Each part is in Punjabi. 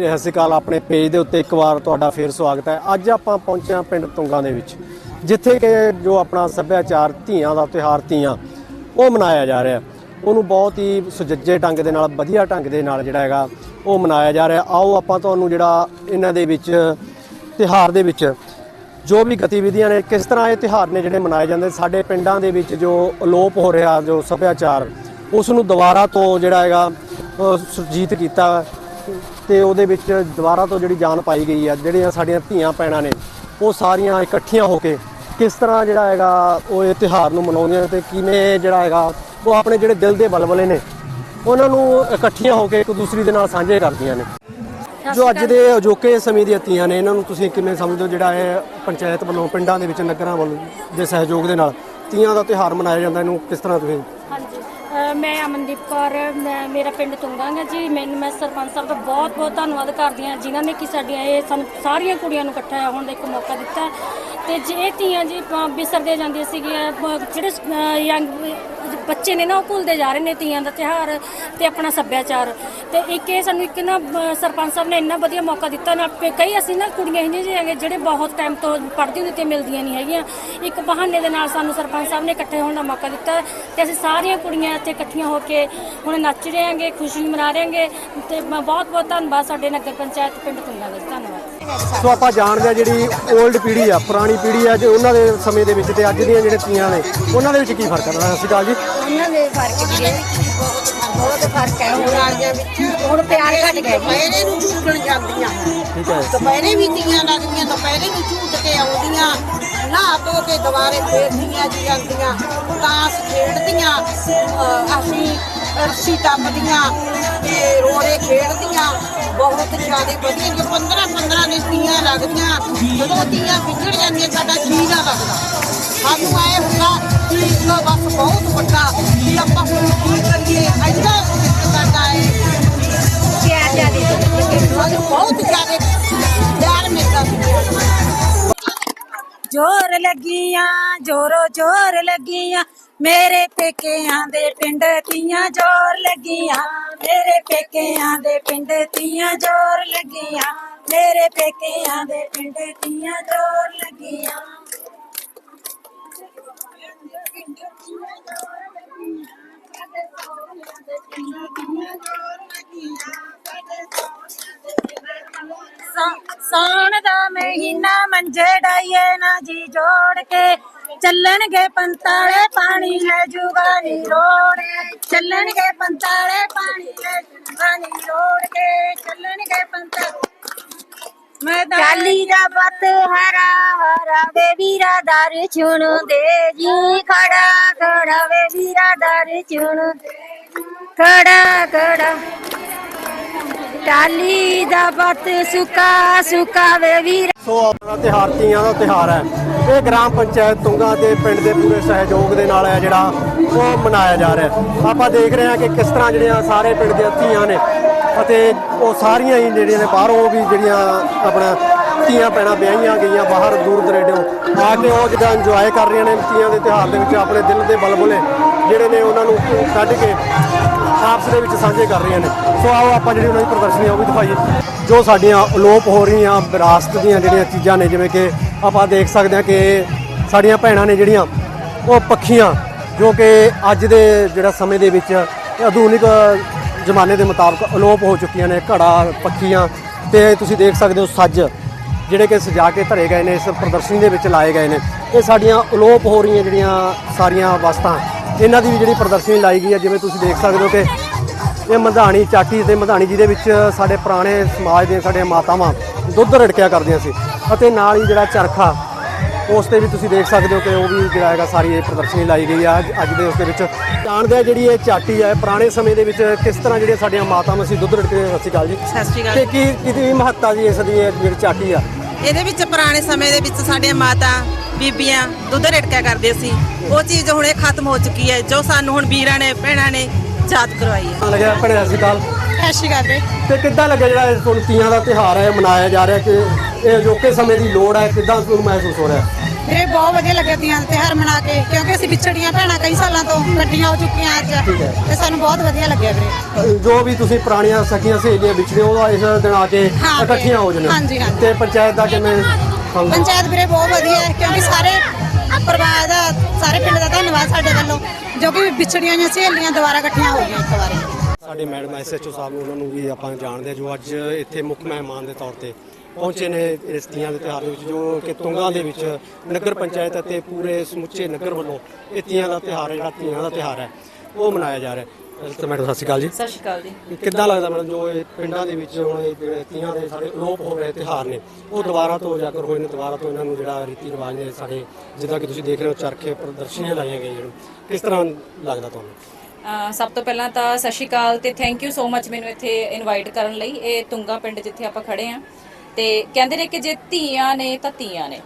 ਸਤਿ ਸ਼੍ਰੀ ਅਕਾਲ, ਆਪਣੇ ਪੇਜ ਦੇ ਉੱਤੇ ਇੱਕ ਵਾਰ ਤੁਹਾਡਾ ਫੇਰ ਸਵਾਗਤ ਹੈ। ਅੱਜ ਆਪਾਂ ਪਹੁੰਚੇ ਹਾਂ ਪਿੰਡ ਤੁੰਗਾ ਦੇ ਵਿੱਚ, ਜਿੱਥੇ ਕਿ ਜੋ ਆਪਣਾ ਸੱਭਿਆਚਾਰ ਧੀਆਂ ਦਾ ਤਿਉਹਾਰ ਧੀਆਂ, ਉਹ ਮਨਾਇਆ ਜਾ ਰਿਹਾ। ਉਹਨੂੰ ਬਹੁਤ ਹੀ ਸੁਜੱਜੇ ਢੰਗ ਦੇ ਨਾਲ, ਵਧੀਆ ਢੰਗ ਦੇ ਨਾਲ ਜਿਹੜਾ ਹੈਗਾ, ਉਹ ਮਨਾਇਆ ਜਾ ਰਿਹਾ। ਆਓ ਆਪਾਂ ਤੁਹਾਨੂੰ ਜਿਹੜਾ ਇਹਨਾਂ ਦੇ ਵਿੱਚ, ਤਿਉਹਾਰ ਦੇ ਵਿੱਚ, ਜੋ ਵੀ ਗਤੀਵਿਧੀਆਂ ਨੇ, ਕਿਸ ਤਰ੍ਹਾਂ ਇਹ ਤਿਉਹਾਰ ਨੇ ਜਿਹੜੇ ਮਨਾਏ ਜਾਂਦੇ ਸਾਡੇ ਪਿੰਡਾਂ ਦੇ ਵਿੱਚ ਜੋ ਅਲੋਪ ਹੋ ਰਿਹਾ, ਜੋ ਸੱਭਿਆਚਾਰ, ਉਸ ਨੂੰ ਦੁਬਾਰਾ ਤੋਂ ਜਿਹੜਾ ਹੈਗਾ ਸੁਰਜੀਤ ਕੀਤਾ ਤੇ ਉਹਦੇ ਵਿੱਚ ਦੁਬਾਰਾ ਤੋਂ ਜਿਹੜੀ ਜਾਨ ਪਾਈ ਗਈ ਆ ਜਿਹੜੀਆਂ ਸਾਡੀਆਂ ਧੀਆਂ ਪੈਣਾ ਨੇ ਉਹ ਸਾਰੀਆਂ ਇਕੱਠੀਆਂ ਹੋ ਕੇ ਕਿਸ ਤਰ੍ਹਾਂ ਜਿਹੜਾ ਹੈਗਾ ਉਹ ਇਹ ਤਿਉਹਾਰ ਨੂੰ ਮਨਾਉਂਦੀਆਂ ਤੇ ਕਿਵੇਂ ਜਿਹੜਾ ਹੈਗਾ ਉਹ ਆਪਣੇ ਜਿਹੜੇ ਦਿਲ ਦੇ ਬਲਬਲੇ ਨੇ ਉਹਨਾਂ ਨੂੰ ਇਕੱਠੀਆਂ ਹੋ ਕੇ ਇੱਕ ਦੂਸਰੀ ਦੇ ਨਾਲ ਸਾਂਝੇ ਕਰਦੀਆਂ ਨੇ। ਜੋ ਅੱਜ ਦੇ ਅਜੋਕੇ ਸਮੇਂ ਦੀਆਂ ਧੀਆਂ ਨੇ ਇਹਨਾਂ ਨੂੰ ਤੁਸੀਂ ਕਿਵੇਂ ਸਮਝਦੇ ਹੋ ਜਿਹੜਾ ਇਹ ਪੰਚਾਇਤ ਵੱਲੋਂ ਪਿੰਡਾਂ ਦੇ ਵਿੱਚ ਨਗਰਾਂ ਵੱਲੋਂ ਦੇ ਸਹਿਯੋਗ ਦੇ ਨਾਲ ਧੀਆਂ ਦਾ ਤਿਉਹਾਰ ਮਨਾਇਆ ਜਾਂਦਾ ਇਹਨੂੰ ਕਿਸ ਤਰ੍ਹਾਂ ਤੁਸੀਂ ਮੈਂ ਅਮਨਦੀਪ ਕੌਰ ਮੈਂ- ਮੇਰਾ ਪਿੰਡ ਤੁੰਗਾਂਗਾ ਜੀ। ਮੈਨੂੰ ਮੈਂ ਸਰਪੰਚ ਸਾਹਿਬ ਦਾ ਬਹੁਤ ਬਹੁਤ ਧੰਨਵਾਦ ਕਰਦੀ ਹਾਂ। ਜਿਨ੍ਹਾਂ ਨੇ ਕਿ ਸਾਡੀਆਂ ਇਹ ਸਾਨੂੰ ਸਾਰੀਆਂ ਕੁੜੀਆਂ ਨੂੰ ਇਕੱਠਾ ਹੋਣ ਦਾ ਇੱਕ ਮੌਕਾ ਦਿੱਤਾ। ਤੇ ਜੇ ਇਹ ਧੀਆਂ ਜੀ ਅ, ਜਾਂਦੀਆਂ ਸੀਗੀਆਂ ਜਿਹੜੇ ਯੰਗ ਬੱਚੇ ਨੇ ਨਾ ਉਹ ਭੁੱਲਦੇ ਜਾ ਰਹੇ ਨੇ ਤੀਆਂ ਦਾ ਤਿਉਹਾਰ ਤੇ ਆਪਣਾ ਸੱਭਿਆਚਾਰ। ਤੇ ਇੱਕ ਇਹ ਸਾਨੂੰ ਇੱਕ ਨਾ ਅ, ਸਰਪੰਚ ਸਾਹਿਬ ਨੇ ਇੰਨਾ ਵਧੀਆ ਮੌਕਾ ਦਿੱਤਾ ਨਾ ਤੇ ਕਈ ਅਸੀਂ ਨਾ ਕੁੜੀਆਂ ਇਹੋ ਜਿਹੇ ਹੈਗੇ ਜਿਹੜੇ ਬਹੁਤ ਟਾਈਮ ਤੋਂ ਪੜ੍ਹਦੀ ਹੁੰਦੀ ਤੇ ਮਿਲਦੀਆਂ ਨਹੀਂ ਹੈਗੀਆਂ। ਇੱਕ ਬਹਾਨੇ ਦੇ ਨਾਲ ਸਾਨੂੰ ਸਰਪੰਚ ਸਾਹਿਬ ਨੇ ਇਕੱਠੇ ਹੋਣ ਦਾ ਮੌਕਾ ਦਿੱਤਾ ਤੇ ਅਸੀਂ ਸਾਰੀਆਂ ਕੁੜੀਆਂ ਇੱਥੇ ਇਕੱਠੀਆਂ ਹੋ ਕੇ ਹੁਣ ਨੱਚ ਰਹੇ ਹਾਂਗੇ ਖੁਸ਼ੀ ਮਨਾ ਰਹੇ ਹਾਂਗੇ ਤੇ ਬਹੁਤ ਬਹੁਤ ਧੰਨਵਾਦ ਸਾਡੇ ਨਗਰ ਪੰਚਾਇਤ ਪਿੰਡ ਤੁੰਗਾ ਦਾ ਜੀ। ਧੰਨਵਾਦ। ਸੋ ਆਪਾਂ ਜਾਣਦੇ ਆ ਜਿਹੜੀ 올ਡ ਪੀੜ੍ਹੀ ਆ ਪੁਰਾਣੀ ਪੀੜ੍ਹੀ ਆ ਜੋ ਉਹਨਾਂ ਦੇ ਸਮੇਂ ਦੇ ਵਿੱਚ ਤੇ ਅੱਜ ਦੀਆਂ ਜਿਹੜੇ ਤੀਆਂ ਨੇ ਉਹਨਾਂ ਦੇ ਵਿੱਚ ਕੀ ਫ਼ਰਕ ਹੈ ਸਤਿ ਸ਼੍ਰੀ ਅਕਾਲ ਜੀ। ਉਹਨਾਂ ਦੇ ਫ਼ਰਕ ਵੀ ਹੈ। ਬਹੁਤ ਫ਼ਰਕ ਹੈ। ਹੁਣ ਵਾਲੀਆਂ ਵਿੱਚ ਹੁਣ ਪਿਆਰ ਘਟ ਗਿਆ ਦੁਪਹਿਰੇ ਨੂੰ ਝੂਟਣ ਜਾਂਦੀਆਂ। ਠੀਕ ਹੈ। ਦੁਪਹਿਰੇ ਵੀ ਤੀਆਂ ਲੱਗਦੀਆਂ ਦੁਪਹਿਰੇ ਨੂੰ ਝੂਟ ਕੇ ਆਉਂਦੀਆਂ। ਨਹਾ ਧੋ ਕੇ ਦੁਬਾਰੇ ਫੇਰ ਤੀਆਂ ਜੀ ਜਾਂਦੀਆਂ ਤਾਸ ਖੇਡਦੀਆਂ। ਅਸੀਂ ਰੱਸੀ ਟੱਪਦੀਆਂ ਤੇ ਰੋੜੇ ਖੇਡਦੀਆਂ। ਬਹੁਤ ਜ਼ਿਆਦਾ ਵਧੀਆ ਕਿ 15 15 ਨੇ ਤੀਆਂ ਲੱਗਦੀਆਂ। ਜਦੋਂ ਤੀਆਂ ਵਿਛੜ ਜਾਂਦੀਆਂ ਸਾਡਾ ਜੀ ਨਾ ਲੱਗਦਾ। ਸਾਨੂੰ ਆਏ ਹੁੰਦਾ ਕਿ ਇੱਕ ਬਸ ਬਹੁਤ ਵੱਡਾ ਕਿ ਆਪਾਂ ਹੁਣ ਕੀ ਕਰੀਏ ਐਡਾ ਸਾਡਾ ਹੈ ਪਿਆਰ ਜਿਆਦੇ ਸਾਨੂੰ ਬਹੁਤ ਜ਼ਿਆਦਾ ਪਿਆਰ ਮਿਲਦਾ ਸੀ ਜੋਰ ਲੱਗੀਆਂ ਜੋਰੋ ਜੋਰ ਲੱਗੀਆਂ ਮੇਰੇ ਪੇਕਿਆਂ ਦੇ ਪਿੰਡ ਤੀਆਂ ਜੋਰ ਲੱਗੀਆਂ ਮੇਰੇ ਪੇਕਿਆਂ ਦੇ ਪਿੰਡ ਤੀਆਂ ਜੋਰ ਲੱਗੀਆਂ ਮੇਰੇ ਪੇਕਿਆਂ ਦੇ ਪਿੰਡ ਤੀਆਂ ਜੋਰ ਲੱਗੀਆਂ ਸੌ- ਸਾਉਣ ਦਾ ਮਹੀਨਾ ਮੰਜੇ ਡਾਈਏ ਨਾ ਜੀ ਜੋੜ ਕੇ ਚੱਲਣਗੇ ਪੰਤਾਲੇ ਪਾਣੀ ਲੈ ਜੂਗਾ ਨੀ ਰੋੜ ਕੇ ਚੱਲਣਗੇ ਪੰਤਾਲੇ ਪਾਣੀ ਲੈ ਜੂਗਾ ਨੀ ਰੋੜ ਕੇ ਚੱਲਣਗੇ ਪੰਤਾਲੇ ਮੈਂ ਚਾਲੀ ਦਾ ਬੱਤ ਹਰਾ ਹਰਾ ਵੇ ਵੀਰਾ ਦਰ ਚੁਣ ਦੇ ਜੀ, ਖੜਾ ਖੜਾ ਵੇ ਵੀਰਾ ਦਰ ਚੁਣ ਖੜਾ ਖੜਾ। ਟਾਲੀ ਦਾ ਬੱਤ ਸੁਕਾ ਸੁਕਾ ਵੇ ਵੀਰਾ। ਸੋ ਆਪਣਾ ਤਿਉਹਾਰ ਤੀਆਂ ਦਾ ਤਿਉਹਾਰ ਹੈ। ਇਹ ਗ੍ਰਾਮ ਪੰਚਾਇਤ ਤੁੰਗਾ ਤੇ ਪਿੰਡ ਦੇ ਪੂਰੇ ਸਹਿਯੋਗ ਦੇ ਨਾਲ ਹੈ ਜਿਹੜਾ ਉਹ ਮਨਾਇਆ ਜਾ ਰਿਹਾ ਆਪਾਂ ਦੇਖ ਰਹੇ ਹਾਂ ਕਿ ਕਿਸ ਤਰ੍ਹਾਂ ਜਿਹੜੀਆਂ ਸਾਰੇ ਪਿੰਡ ਦੀਆਂ ਧੀਆਂ ਨੇ ਅਤੇ ਉਹ ਸਾਰੀਆਂ ਹੀ ਜਿਹੜੀਆਂ ਨੇ ਬਾਹਰੋਂ ਵੀ ਜਿਹੜੀਆਂ ਆਪਣਾ ਧੀਆਂ ਪੈਣਾ ਵਿਆਹੀਆਂ ਗਈਆਂ ਬਾਹਰ ਦੂਰ ਦਰੇਡੋਂ ਆ ਕੇ ਉਹ ਜਿਹੜਾ ਇੰਜੋਏ ਕਰ ਰਹੀਆਂ ਨੇ ਤੀਆਂ ਦੇ ਤਿਉਹਾਰ ਦੇ ਵਿੱਚ, ਆਪਣੇ ਦਿਲ ਦੇ ਬਲਬਲੇ ਜਿਹੜੇ ਨੇ ਉਹਨਾਂ ਨੂੰ ਕੱਢ ਕੇ ਆਪਸ ਦੇ ਵਿੱਚ ਸਾਂਝੇ ਕਰ ਰਹੀਆਂ ਨੇ। ਸੋ ਆਓ ਆਪਾਂ ਜਿਹੜੀ ਉਹਨਾਂ ਦੀ ਪ੍ਰਦਰਸ਼ਨੀ ਆ ਉਹ ਵੀ ਦਿਖਾਈਏ। ਜੋ ਸਾਡੀਆਂ ਅਲੋਪ ਹੋ ਰਹੀਆਂ, ਵਿਰਾਸਤ ਦੀਆਂ ਜਿਹੜੀਆਂ ਚੀਜ਼ਾਂ ਨੇ, ਜਿਵੇਂ ਕਿ ਆਪਾਂ ਦੇਖ ਸਕਦੇ ਹਾਂ ਕਿ ਸਾਡੀਆਂ ਭੈਣਾਂ ਨੇ ਜਿਹੜੀਆਂ ਉਹ ਪੱਖੀਆਂ, ਜੋ ਕਿ ਅੱਜ ਦੇ ਜਿਹੜਾ ਸਮੇਂ ਦੇ ਵਿੱਚ ਆਧੁਨਿਕ ਜ਼ਮਾਨੇ ਦੇ ਮੁਤਾਬਕ ਅਲੋਪ ਹੋ ਚੁੱਕੀਆਂ ਨੇ, ਘੜਾ, ਪੱਖੀਆਂ ਤੇ ਤੁਸੀਂ ਦੇਖ ਸਕਦੇ ਹੋ ਸੱਜ, ਜਿਹੜੇ ਕਿ ਸਜਾ ਕੇ ਧਰੇ ਗਏ ਨੇ, ਇਸ ਪ੍ਰਦਰਸ਼ਨੀ ਦੇ ਵਿੱਚ ਲਾਏ ਗਏ ਨੇ। ਇਹ ਸਾਡੀਆਂ ਅਲੋਪ ਹੋ ਰਹੀਆਂ ਜਿਹੜੀਆਂ ਸਾਰੀਆਂ ਵਸਤਾਂ, ਇਹਨਾਂ ਦੀ ਵੀ ਜਿਹੜੀ ਪ੍ਰਦਰਸ਼ਨੀ ਲਾਈ ਗਈ ਹੈ, ਜਿਵੇਂ ਤੁਸੀਂ ਦੇਖ ਸਕਦੇ ਹੋ ਕਿ ਇਹ ਮਧਾਣੀ ਚਾਟੀ ਤੇ ਮਧਾਣੀ ਜਿਹਦੇ ਵਿੱਚ ਸਾਡੇ ਪੁਰਾਣੇ ਸਮਾਜ ਦੀਆਂ ਸਾਡੀਆਂ ਮਾਤਾਵਾਂ ਦੁੱਧ ਰੜਕਿਆ ਕਰਦੀਆਂ ਸੀ। ਅਤੇ ਨਾਲ ਹੀ ਜਿਹੜਾ ਚਰਖਾ ਉਸ ਤੇ ਵੀ ਤੁਸੀਂ ਦੇਖ ਸਕਦੇ ਹੋ ਕਿ ਉਹ ਵੀ ਜਿਹੜਾ ਹੈਗਾ ਸਾਰੀ ਇਹ ਪ੍ਰਦਰਸ਼ਨੀ ਲਾਈ ਗਈ ਆ। ਅੱਜ- ਅੱਜ ਦੇ ਉਸ ਦੇ ਵਿੱਚ ਜਾਣਦੇ ਆ ਜਿਹੜੀ ਇਹ ਚਾਟੀ ਹੈ ਪੁਰਾਣੇ ਸਮੇਂ ਦੇ ਵਿੱਚ ਕਿਸ ਤਰ੍ਹਾਂ ਜਿਹੜੀਆਂ ਸਾਡੀਆਂ ਮਾਤਾਵਾਂ ਸੀ ਦੁੱਧ ਰੜਕੇ ਸਤਿ ਸ਼੍ਰੀ ਅਕਾਲ ਜੀ। ਸਤਿ ਸ਼੍ਰੀ ਅਕਾਲ ਤੇ ਕੀ ਕਿਹਦੀ ਮਹੱਤਤਾ ਜੀ ਇਸ ਦੀ ਇਹ ਜਿਹੜੀ ਚਾਟੀ ਆ? ਇਹਦੇ ਵਿੱਚ ਪੁਰਾਣੇ ਸਮੇਂ ਦੇ ਵਿੱਚ ਸਾਡੀਆਂ ਮਾਤਾ ਬੀਬੀਆਂ ਦੁੱਧ ਰੜਕਿਆ ਕਰਦੇ ਸੀ। ਉਹ ਚੀਜ਼ ਹੁਣ ਇਹ ਖਤਮ ਹੋ ਚੁੱਕੀ ਹੈ ਜੋ ਸਾਨੂੰ ਹੁਣ ਵੀਰਾਂ ਨੇ ਭੈਣਾਂ ਨੇ ਯਾਦ ਕਰਵਾਈ ਹੈ। ਲੱਗਿਆ ਭੈਣੇ ਸਤਿ ਸ਼੍ਰੀ ਅਕਾਲ। ਸਤਿ ਸ਼੍ਰੀ ਅਕਾਲ ਤੇ ਕਿੱਦਾਂ ਲੱਗਿਆ ਜਿਹੜਾ ਇਹ ਤੁਹਾਨੂੰ ਤੀਆਂ ਦਾ ਤਿਉਹਾਰ ਹੈ ਮਨਾਇਆ ਜਾ ਰਿਹਾ ਕਿ ਇਹ ਅਜੋਕੇ ਸਮੇਂ ਦੀ ਲੋੜ ਹੈ? ਕਿੱਦਾਂ ਤੁਹਾਨੂੰ ਮਹਿਸੂਸ ਹੋ ਰਿਹਾ? ਵੀਰੇ ਬਹੁਤ ਵਧੀਆ ਲੱਗਿਆ ਤੀਆਂ ਦਾ ਤਿਉਹਾਰ ਮਨਾ ਕੇ ਕਿਉਂਕਿ ਅਸੀਂ ਵਿਛੜੀਆਂ ਭੈਣਾਂ ਕਈ ਸਾਲਾਂ ਤੋਂ ਇਕੱਠੀਆਂ ਹੋ ਚੁੱਕੀਆਂ ਅੱਜ। ਤੇ ਸਾਨੂੰ ਬਹੁਤ ਵਧੀਆ ਲੱਗਿਆ ਵੀਰੇ। ਜੋ ਵੀ ਤੁਸੀਂ ਪੁਰਾਣੀਆਂ ਸਕੀਆਂ ਸਹੇਲੀਆਂ ਵਿਛੜੇ ਉਹਦਾ ਇਸ ਦਿਨ ਆ ਕੇ ਹਾਂ, ਇਕੱਠੀਆਂ ਹੋ ਜਾਂਦੇ ਹਾਂਜੀ, ਹਾਂਜੀ। ਤੇ ਪੰਚਾਇਤ ਦਾ ਕਿਵੇਂ? ਪੰਚਾਇਤ ਵੀਰੇ ਬਹੁਤ ਵਧੀਆ ਹੈ ਕਿਉਂਕਿ ਸਾਰੇ ਪਰਿਵਾਰ ਦਾ ਸਾਰੇ ਪਿੰਡ ਦਾ ਧੰਨਵਾਦ ਸਾਡੇ ਵੱਲੋਂ ਜੋ ਕਿ ਵਿਛੜੀਆਂ ਹੋਈਆਂ ਸਹੇਲੀਆਂ ਦੁਬਾਰਾ ਇਕੱਠੀਆਂ ਹੋ ਗਈਆਂ ਇੱਕ ਵਾਰੀ। ਸਾਡੇ ਮੈਡਮ ਐਸਐਚਓ ਸਾਹਿਬ ਨੂੰ ਉਹਨਾਂ ਨੂੰ ਵੀ ਆਪਾਂ ਜਾਣਦੇ ਜੋ ਅੱਜ ਇੱਥੇ ਮੁੱਖ ਮਹਿਮਾਨ ਦੇ ਤੌਰ ਤੇ ਪਹੁੰਚੇ ਨੇ ਇਸ ਤੀਆਂ ਦੇ ਤਿਉਹਾਰ ਦੇ ਵਿੱਚ ਜੋ ਕਿ ਤੁੰਗਾ ਦੇ ਵਿੱਚ ਨਗਰ ਪੰਚਾਇਤ ਅਤੇ ਪੂਰੇ ਸਮੁੱਚੇ ਨਗਰ ਵੱਲੋਂ ਇਹ ਤੀਆਂ ਦਾ ਤਿਉਹਾਰ ਹੈ ਜਿਹੜਾ ਤੀਆਂ ਦਾ ਤਿਉਹਾਰ ਹੈ ਉਹ ਮਨਾਇਆ ਜਾ ਰਿਹਾ ਹੈ। ਤਾਂ ਮੈਡਮ ਸਤਿ ਸ਼੍ਰੀ ਅਕਾਲ ਜੀ। ਸਤਿ ਸ਼੍ਰੀ ਅਕਾਲ ਜੀ। ਕਿੱਦਾਂ ਲੱਗਦਾ ਮੈਡਮ ਜੋ ਇਹ ਪਿੰਡਾਂ ਦੇ ਵਿੱਚ ਹੁਣ ਇਹ ਜਿਹੜੇ ਤੀਆਂ ਦੇ ਸਾਡੇ ਅਲੋਪ ਹੋ ਰਹੇ ਤਿਉਹਾਰ ਨੇ ਉਹ ਦੁਬਾਰਾ ਤੋਂ ਉਜਾਗਰ ਹੋਏ ਨੇ ਦੁਬਾਰਾ ਤੋਂ ਇਹਨਾਂ ਨੂੰ ਜਿਹੜਾ ਰੀਤੀ ਰਿਵਾਜ ਨੇ ਸਾਡੇ ਜਿੱਦਾਂ ਕਿ ਤੁਸੀਂ ਦੇਖ ਰਹੇ ਹੋ ਚਰਖੇ ਪ੍ਰਦਰਸ਼ਨੀਆਂ ਲਾਈਆਂ ਗਈਆਂ ਨੇ। ਕਿਸ ਤਰ੍ਹਾਂ ਲੱਗਦਾ ਤੁਹਾਨੂੰ? ਸਭ ਤੋਂ ਪਹਿਲਾਂ ਤਾਂ ਸਤਿ ਸ਼੍ਰੀ ਅਕਾਲ ਤੇ ਥੈਂਕ ਯੂ ਸੋ ਮੱਚ ਮੈਨੂੰ ਇੱਥੇ ਇਨਵਾਈਟ ਕਰਨ ਲਈ। ਇਹ ਤੁੰਗਾ ਪਿੰਡ ਜਿੱਥੇ ਆਪਾਂ ਖੜੇ ਆ ਤੇ ਕਹਿੰਦੇ ਨੇ ਕਿ ਜੇ ਧੀਆਂ ਨੇ ਤਾਂ ਧੀਆਂ ਨੇ।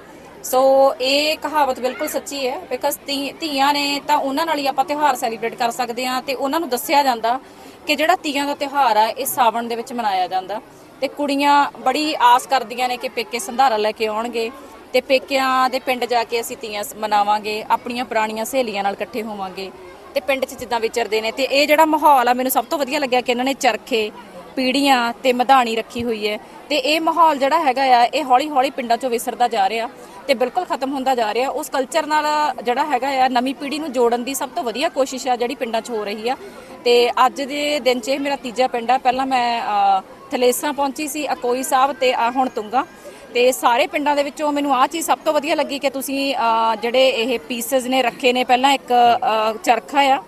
ਸੋ ਇਹ ਕਹਾਵਤ ਬਿਲਕੁਲ ਸੱਚੀ ਹੈ ਬਿਕਾਜ਼ ਧੀਆਂ ਨੇ ਤਾਂ ਉਹਨਾਂ ਨਾਲ ਹੀ ਆਪਾਂ ਤਿਉਹਾਰ ਸੈਲੀਬ੍ਰੇਟ ਕਰ ਸਕਦੇ ਆ ਤੇ ਉਹਨਾਂ ਨੂੰ ਦੱਸਿਆ ਜਾਂਦਾ ਕਿ ਜਿਹੜਾ ਤੀਆਂ ਦਾ ਤਿਉਹਾਰ ਆ, ਇਹ ਸਾਵਣ ਦੇ ਵਿੱਚ ਮਨਾਇਆ ਜਾਂਦਾ। ਤੇ ਕੁੜੀਆਂ ਬੜੀ ਆਸ ਕਰਦੀਆਂ ਨੇ ਕਿ ਪੇਕੇ ਸੰਧਾਰਾ ਲੈ ਕੇ ਆਉਣਗੇ ਤੇ ਪੇਕਿਆਂ ਦੇ ਪਿੰਡ ਜਾ ਕੇ ਅਸੀਂ ਤੀਆਂ ਸ- ਮਨਾਵਾਂਗੇ, ਆਪਣੀਆਂ ਪੁਰਾਣੀਆਂ ਸਹੇਲੀਆਂ ਨਾਲ ਇਕੱਠੇ ਹੋਵਾਂਗੇ। ਤੇ ਪਿੰਡ 'ਚ ਜਿੱਦਾਂ ਵਿਚਰਦੇ ਨੇ ਤੇ ਇਹ ਜਿਹੜਾ ਮਾਹੌਲ ਆ, ਮੈਨੂੰ ਸਭ ਤੋਂ ਵਧੀਆ ਲੱਗਿਆ ਕਿ ਇਹਨਾਂ ਨੇ ਚਰਖੇ, ਪੀੜੀਆਂ ਤੇ ਮਧਾਣੀ ਰੱਖੀ ਹੋਈ ਹੈ। ਤੇ ਇਹ ਮਾਹੌਲ ਜਿਹੜਾ ਹੈਗਾ ਆ, ਇਹ ਹੌਲੀ ਹੌਲੀ ਪਿੰਡਾਂ 'ਚੋਂ ਵਿਸਰਦਾ ਜਾ ਰਿਹਾ ਤੇ ਬਿਲਕੁਲ ਖਤਮ ਹੁੰਦਾ ਜਾ ਰਿਹਾ। ਉਸ ਕਲਚਰ ਨਾਲ ਜਿਹੜਾ ਹੈਗਾ ਆ, ਨਵੀਂ ਪੀੜ੍ਹੀ ਨੂੰ ਜੋੜਨ ਦੀ ਸਭ ਤੋਂ ਵਧੀਆ ਕੋਸ਼ਿਸ਼ ਆ ਜਿਹੜੀ ਪਿੰਡਾਂ 'ਚ ਹੋ ਰਹੀ ਆ। ਤੇ ਅੱਜ ਦੇ ਦਿਨ 'ਚ ਇਹ ਮੇਰਾ ਤੀਜਾ ਪਿੰਡ ਆ। ਪਹਿਲਾਂ ਮੈਂ ਥਲੇਸਾਂ ਪਹੁੰਚੀ ਸੀ, ਅਕੋਈ ਸਾਹਿਬ ਤੇ ਆ ਹੁਣ ਤੁੰਗਾ। ਤੇ ਸਾਰੇ ਪਿੰਡਾਂ ਦੇ ਵਿੱਚੋਂ ਮੈਨੂੰ ਆਹ ਚੀਜ਼ ਸਭ ਤੋਂ ਵਧੀਆ ਲੱਗੀ ਕਿ ਤੁਸੀਂ ਜਿਹੜੇ ਇਹ ਪੀਸਸ ਨੇ ਰੱਖੇ ਨੇ ਪਹਿਲਾਂ ਇੱਕ ਚਰਖਾ ਆ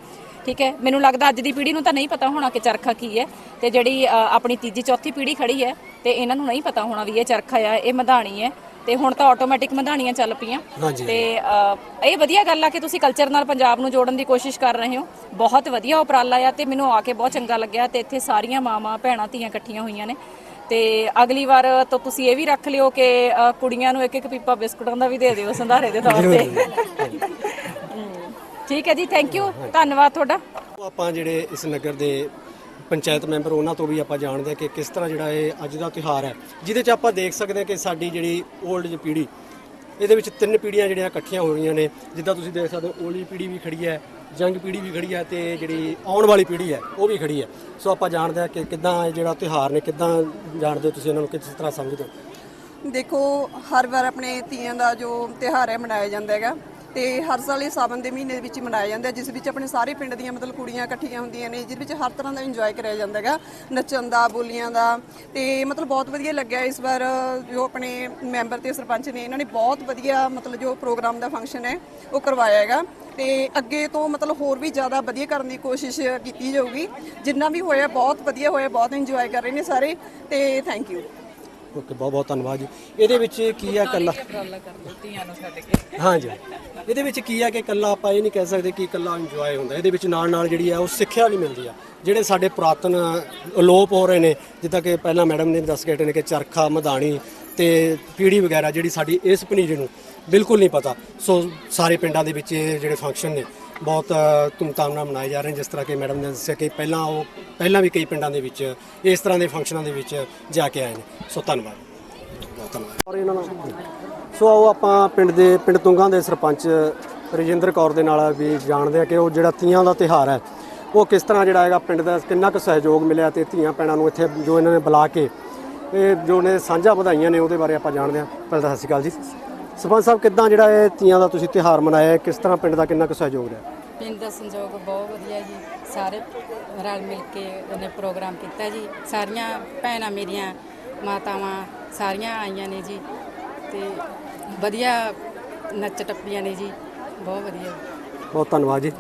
ਠੀਕ ਹੈ? ਮੈਨੂੰ ਲੱਗਦਾ ਅੱਜ ਦੀ ਪੀੜ੍ਹੀ ਨੂੰ ਤਾਂ ਨਹੀਂ ਪਤਾ ਹੋਣਾ ਕਿ ਚਰਖਾ ਕੀ ਹੈ ਤੇ ਜਿਹੜੀ ਆਪਣੀ ਤੀਜੀ ਚੌਥੀ ਪੀੜ੍ਹੀ ਖੜੀ ਹੈ ਤੇ ਇਹਨਾਂ ਨੂੰ ਨਹੀਂ ਪਤਾ ਹੋਣਾ ਵੀ ਇਹ ਚਰਖਾ ਆ ਇਹ ਮਧਾਣੀ ਹੈ ਤੇ ਹੁਣ ਤਾਂ ਆਟੋਮੈਟਿਕ ਮਧਾਣੀਆਂ ਚੱਲ ਪਈਆਂ। ਤੇ ਇਹ ਵਧੀਆ ਗੱਲ ਆ ਕਿ ਤੁਸੀਂ ਕਲਚਰ ਨਾਲ ਪੰਜਾਬ ਨੂੰ ਜੋੜਨ ਦੀ ਕੋਸ਼ਿਸ਼ ਕਰ ਰਹੇ ਹੋ। ਬਹੁਤ ਵਧੀਆ ਉਪਰਾਲਾ ਆ ਤੇ ਮੈਨੂੰ ਆ ਕੇ ਬਹੁਤ ਚੰਗਾ ਲੱਗਿਆ ਤੇ ਇੱਥੇ ਸਾਰੀਆਂ ਮਾਵਾਂ ਭੈਣਾਂ ਧੀਆਂ ਇਕੱਠੀਆਂ ਹੋਈਆਂ ਨੇ। ਤੇ ਅਗਲੀ ਵਾਰ ਤਾਂ ਤੁਸੀਂ ਇਹ ਵੀ ਰੱਖ ਲਿਓ ਕਿ ਕੁੜੀਆਂ ਨੂੰ ਇੱਕ ਇੱਕ ਪੀਪਾ ਬਿਸਕੁਟਾਂ ਦਾ ਵੀ ਦੇ ਦਿਓ ਸੰਧਾਰੇ ਦੇ ਤੌਰ ਤੇ। ਠੀਕ ਹੈ ਜੀ ਥੈਂਕ ਯੂ ਧੰਨਵਾਦ ਤੁਹਾਡਾ। ਆਪਾਂ ਜਿਹੜੇ ਇਸ ਨਗਰ ਦੇ ਪੰਚਾਇਤ ਮੈਂਬਰ ਉਹਨਾਂ ਤੋਂ ਵੀ ਆਪਾਂ ਜਾਣਦੇ ਹਾਂ ਕਿ ਕਿਸ ਤਰ੍ਹਾਂ ਜਿਹੜਾ ਇਹ ਅੱਜ ਦਾ ਤਿਉਹਾਰ ਹੈ ਜਿਹਦੇ 'ਚ ਆਪਾਂ ਦੇਖ ਸਕਦੇ ਹਾਂ ਕਿ ਸਾਡੀ ਜਿਹੜੀ 올ਡ ਜੀ ਪੀੜ੍ਹੀ ਇਹਦੇ ਵਿੱਚ ਤਿੰਨ ਪੀੜ੍ਹੀਆਂ ਜਿਹੜੀਆਂ ਇਕੱਠੀਆਂ ਹੋ ਰਹੀਆਂ ਨੇ। ਜਿੱਦਾਂ ਤੁਸੀਂ ਦੇਖ ਸਕਦੇ ਹੋ ਓਲੀ ਪੀੜ੍ਹੀ ਵੀ ਖੜੀ ਹੈ ਯੰਗ ਪੀੜ੍ਹੀ ਵੀ ਖੜੀ ਹੈ ਤੇ ਜਿਹੜੀ ਆਉਣ ਵਾਲੀ ਪੀੜ੍ਹੀ ਹੈ, ਉਹ ਵੀ ਖੜੀ ਹੈ। ਸੋ ਆਪਾਂ ਜਾਣਦੇ ਹਾਂ ਕਿ ਕਿੱਦਾਂ ਇਹ ਜਿਹੜਾ ਤਿਉਹਾਰ ਨੇ, ਕਿੱਦਾਂ ਜਾਣਦੇ ਹੋ ਤੁਸੀਂ ਇਹਨਾਂ ਨੂੰ, ਕਿਸ ਤਰ੍ਹਾਂ ਸਮਝਦੇ ਹੋ? ਦੇਖੋ, ਹਰ ਵਾਰ ਆਪਣੇ ਤੀਆਂ ਦਾ ਜੋ ਤਿਉਹਾਰ ਹੈ, ਮਨਾਇਆ ਜਾਂਦਾ ਹੈਗਾ। ਤੇ ਹਰ ਸਾਲ ਇਹ ਸਾਵਣ ਦੇ ਮਹੀਨੇ ਦੇ ਵਿੱਚ ਮਨਾਇਆ ਜਾਂਦਾ ਜਿਸ ਵਿੱਚ ਆਪਣੇ ਸਾਰੇ ਪਿੰਡ ਦੀਆਂ ਮਤਲਬ ਕੁੜੀਆਂ ਇਕੱਠੀਆਂ ਹੁੰਦੀਆਂ ਨੇ, ਜਿਸ ਵਿੱਚ ਹਰ ਤਰ੍ਹਾਂ ਦਾ ਇੰਜੋਏ ਕਰਿਆ ਜਾਂਦਾ ਹੈਗਾ, ਨੱਚਣ ਦਾ, ਬੋਲੀਆਂ ਦਾ। ਤੇ ਮਤਲਬ ਬਹੁਤ ਵਧੀਆ ਲੱਗਿਆ ਇਸ ਵਾਰ, ਜੋ ਆਪਣੇ ਮੈਂਬਰ ਤੇ ਸਰਪੰਚ ਨੇ, ਇਹਨਾਂ ਨੇ ਬਹੁਤ ਵਧੀਆ ਮਤਲਬ ਜੋ ਪ੍ਰੋਗਰਾਮ ਦਾ ਫੰਕਸ਼ਨ ਹੈ, ਉਹ ਕਰਵਾਇਆ ਹੈਗਾ। ਤੇ ਅੱਗੇ ਤੋਂ ਮਤਲਬ ਹੋਰ ਵੀ ਜ਼ਿਆਦਾ ਵਧੀਆ ਕਰਨ ਦੀ ਕੋਸ਼ਿਸ਼ ਕੀਤੀ ਜਾਊਗੀ। ਜਿੰਨਾ ਵੀ ਹੋਇਆ, ਬਹੁਤ ਵਧੀਆ ਹੋਇਆ, ਬਹੁਤ ਇੰਜੋਏ ਕਰ ਰਹੇ ਨੇ ਸਾਰੇ, ਤੇ ਥੈਂਕ ਯੂ ਓਕੇ ਬਹੁਤ ਬਹੁਤ ਧੰਨਵਾਦ ਜੀ। ਇਹਦੇ ਵਿੱਚ ਕੀ ਹੈ ਕੱਲਾ ਹਾਂਜੀ। ਇਹਦੇ ਵਿੱਚ ਕੀ ਹੈ ਕਿ ਕੱਲਾ ਆਪਾਂ ਇਹ ਨਹੀਂ ਕਹਿ ਸਕਦੇ ਕਿ ਕੱਲਾ ਇੰਜੋਏ ਹੁੰਦਾ। ਇਹਦੇ ਵਿੱਚ ਨਾਲ ਨਾਲ ਜਿਹੜੀ ਹੈ ਉਹ ਸਿੱਖਿਆ ਵੀ ਮਿਲਦੀ ਆ। ਜਿਹੜੇ ਸਾਡੇ ਪੁਰਾਤਨ ਅਲੋਪ ਹੋ ਰਹੇ ਨੇ ਜਿੱਦਾਂ ਕਿ ਪਹਿਲਾਂ ਮੈਡਮ ਨੇ ਦੱਸ ਕੇ ਹਟੇ ਨੇ ਕਿ ਚਰਖਾ ਮਧਾਣੀ ਤੇ ਪੀੜੀ ਵਗੈਰਾ ਜਿਹੜੀ ਸਾਡੀ ਇਸ ਪਨੀਰੀ ਨੂੰ ਬਿਲਕੁਲ ਨਹੀਂ ਪਤਾ। ਸੋ ਸਾਰੇ ਪਿੰਡਾਂ ਦੇ ਵਿੱਚ ਇਹ ਜਿਹੜੇ ਫੰਕਸ਼ਨ ਨੇ ਬਹੁਤ ਧੂਮਧਾਮ ਨਾਲ ਮਨਾਏ ਜਾ ਰਹੇ ਨੇ, ਜਿਸ ਤਰ੍ਹਾਂ ਕਿ ਮੈਡਮ ਨੇ ਦੱਸਿਆ ਕਿ ਪਹਿਲਾਂ ਉਹ, ਪਹਿਲਾਂ ਵੀ ਕਈ ਪਿੰਡਾਂ ਦੇ ਵਿੱਚ, ਇਸ ਤਰ੍ਹਾਂ ਦੇ ਫੰਕਸ਼ਨਾਂ ਦੇ ਵਿੱਚ ਜਾ ਕੇ ਆਏ ਨੇ। ਸੋ ਧੰਨਵਾਦ। ਬਹੁਤ ਧੰਨਵਾਦ। ਔਰ ਇਹਨਾਂ ਨਾਲ ਸੋ ਆਓ ਆਪਾਂ ਪਿੰਡ ਦੇ, ਪਿੰਡ ਤੁੰਗਾ ਦੇ ਸਰਪੰਚ ਰਜਿੰਦਰ ਕੌਰ ਦੇ ਨਾਲ ਵੀ ਜਾਣਦੇ ਆ ਕਿ ਉਹ ਜਿਹੜਾ ਤੀਆਂ ਦਾ ਤਿਹਾਰ ਹੈ, ਉਹ ਕਿਸ ਤਰ੍ਹਾਂ ਜਿਹੜਾ ਹੈਗਾ ਪਿੰਡ ਦਾ, ਕਿੰਨਾ ਕੁ ਸਹਿਯੋਗ ਮਿਲਿਆ ਤੇ ਧੀਆਂ ਪੈਣਾਂ ਨੂੰ ਇੱਥੇ ਜੋ ਇਹਨਾਂ ਨੇ ਬੁਲਾ ਕੇ, ਇਹ ਜੋ ਨੇ ਸਾਂਝਾ ਵਧਾਈਆਂ ਨੇ ਉਹਦੇ ਬਾਰੇ ਆਪਾਂ ਜਾਣਦੇ ਹਾਂ ਪਹਿਲਾਂ ਤਾਂ ਸਤਿ ਸ਼੍ਰੀ ਅਕਾਲ ਜੀ। ਸਰਪੰਚ ਸਾਹਿਬ ਕਿੱਦਾਂ ਜਿਹੜਾ ਇਹ ਤੀਆਂ ਦਾ ਤੁਸੀਂ ਤਿਹਾਰ ਮਨਾਇਆ ਹੈ? ਕਿਸ ਤਰ੍ਹਾਂ ਪਿੰਡ ਦਾ ਕਿੰਨਾ ਕੁ ਸਹਿਯੋਗ ਰਿਹਾ? ਪਿੰਡ ਦਾ ਸੰਯੋਗ ਬਹੁਤ ਵਧੀਆ ਜੀ। ਸਾਰੇ ਰਲ ਮਿਲ ਕੇ ਉਹਨੇ ਪ੍ਰੋਗਰਾਮ ਕੀਤਾ ਜੀ। ਸਾਰੀਆਂ ਭੈਣਾਂ ਮੇਰੀਆਂ ਮਾਤਾਵਾਂ ਸਾਰੀਆਂ ਆਈਆਂ ਨੇ ਜੀ। ਤੇ ਵਧੀਆ ਨੱਚ ਟੱਪੀਆਂ ਨੇ ਜੀ। ਬਹੁਤ ਵਧੀਆ। ਬਹੁਤ ਧੰਨਵਾਦ ਜੀ।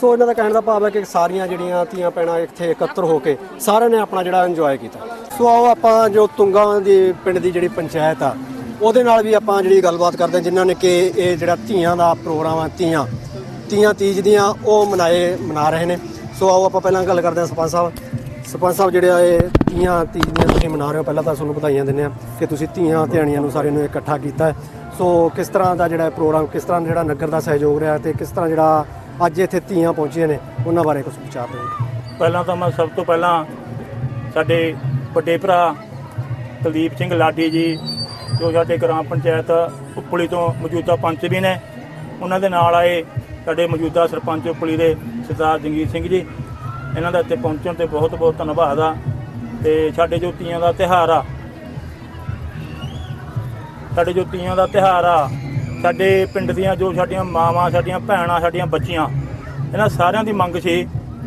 ਸੋ ਇਹਨਾਂ ਦਾ ਕਹਿਣ ਦਾ ਭਾਵ ਹੈ ਕਿ ਸਾਰੀਆਂ ਜਿਹੜੀਆਂ ਧੀਆਂ ਪੈਣਾ ਇੱਥੇ ਇਕੱਤਰ ਹੋ ਕੇ ਸਾਰਿਆਂ ਨੇ ਆਪਣਾ ਜਿਹੜਾ ਇੰਜੋਏ ਕੀਤਾ। ਸੋ ਆਓ ਆਪਾਂ ਜੋ ਤੁੰਗਾ ਦੀ ਪਿੰਡ ਦੀ ਜਿਹੜੀ ਪੰਚਾਇਤ ਆ ਉਹਦੇ ਨਾਲ ਵੀ ਆਪਾਂ ਜਿਹੜੀ ਗੱਲਬਾਤ ਕਰਦੇ ਹਾਂ, ਜਿਨ੍ਹਾਂ ਨੇ ਕਿ ਇਹ ਜਿਹੜਾ ਧੀਆਂ ਦਾ ਪ੍ਰੋਗਰਾਮ ਆ ਧੀਆਂ ਤੀਆਂ ਤੀਜ ਦੀਆਂ ਉਹ ਮਨਾਏ ਮਨਾ ਰਹੇ ਨੇ। ਸੋ ਆਓ ਆਪਾਂ ਪਹਿਲਾਂ ਗੱਲ ਕਰਦੇ ਹਾਂ ਸਰਪੰਚ ਸਾਹਿਬ। ਸਰਪੰਚ ਸਾਹਿਬ ਜਿਹੜੇ ਆ ਇਹ ਤੀਆਂ ਤੀਜ ਦੀਆਂ ਤੁਸੀਂ ਮਨਾ ਰਹੇ ਹੋ ਪਹਿਲਾਂ ਤਾਂ ਤੁਹਾਨੂੰ ਵਧਾਈਆਂ ਦਿੰਦੇ ਆ ਕਿ ਤੁਸੀਂ ਧੀਆਂ ਧਿਆਣੀਆਂ ਨੂੰ ਸਾਰਿਆਂ ਨੂੰ ਇਕੱਠਾ ਕੀਤਾ ਸੋ ਕਿਸ ਤਰ੍ਹਾਂ ਦਾ ਜਿਹੜਾ ਪ੍ਰੋਗਰਾਮ ਕਿਸ ਤਰ੍ਹਾਂ ਜਿਹੜਾ ਨਗਰ ਦਾ ਸਹਿਯੋਗ ਰਿਹਾ ਤੇ ਕਿਸ ਤਰ੍ਹਾਂ ਜਿਹੜਾ ਅੱਜ ਇੱਥੇ ਧੀਆਂ ਪਹੁੰਚੀਆਂ ਨੇ ਉਹਨਾਂ ਬਾਰੇ ਕੁਝ ਵਿਚਾਰ ਦਿਓ। ਪਹਿਲਾਂ ਤਾਂ ਮੈਂ ਸਭ ਤੋਂ ਪਹਿਲਾਂ ਸਾਡੇ ਵੱਡੇ ਭਰਾ ਕੁਲਦੀਪ ਸਿੰਘ ਲਾਡੀ ਜੀ ਜੋ ਸਾਡੇ ਗ੍ਰਾਮ ਪੰਚਾਇਤ ਉਪਲੀ ਤੋਂ ਮੌਜੂਦਾ ਪੰਚ ਵੀ ਨੇ, ਉਹਨਾਂ ਦੇ ਨਾਲ ਆਏ ਸਾਡੇ ਮੌਜੂਦਾ ਸਰਪੰਚ ਉਪਲੀ ਦੇ ਸਰਦਾਰ ਜੰਗੀਰ ਸਿੰਘ ਜੀ। ਇਹਨਾਂ ਦਾ ਇੱਥੇ ਪਹੁੰਚਣ ਤੇ ਬਹੁਤ ਬਹੁਤ ਧੰਨਵਾਦ ਆ। ਤੇ ਸਾਡੇ ਜੋ ਤੀਆਂ ਦਾ ਤਿਹਾਰ ਆ, ਸਾਡੇ ਜੋ ਤੀਆਂ ਦਾ ਤਿਹਾਰ ਆ, ਸਾਡੇ ਪਿੰਡ ਦੀਆਂ ਜੋ ਸਾਡੀਆਂ ਮਾਵਾਂ, ਸਾਡੀਆਂ ਭੈਣਾਂ, ਸਾਡੀਆਂ ਬੱਚੀਆਂ, ਇਹਨਾਂ ਸਾਰਿਆਂ ਦੀ ਮੰਗ ਸੀ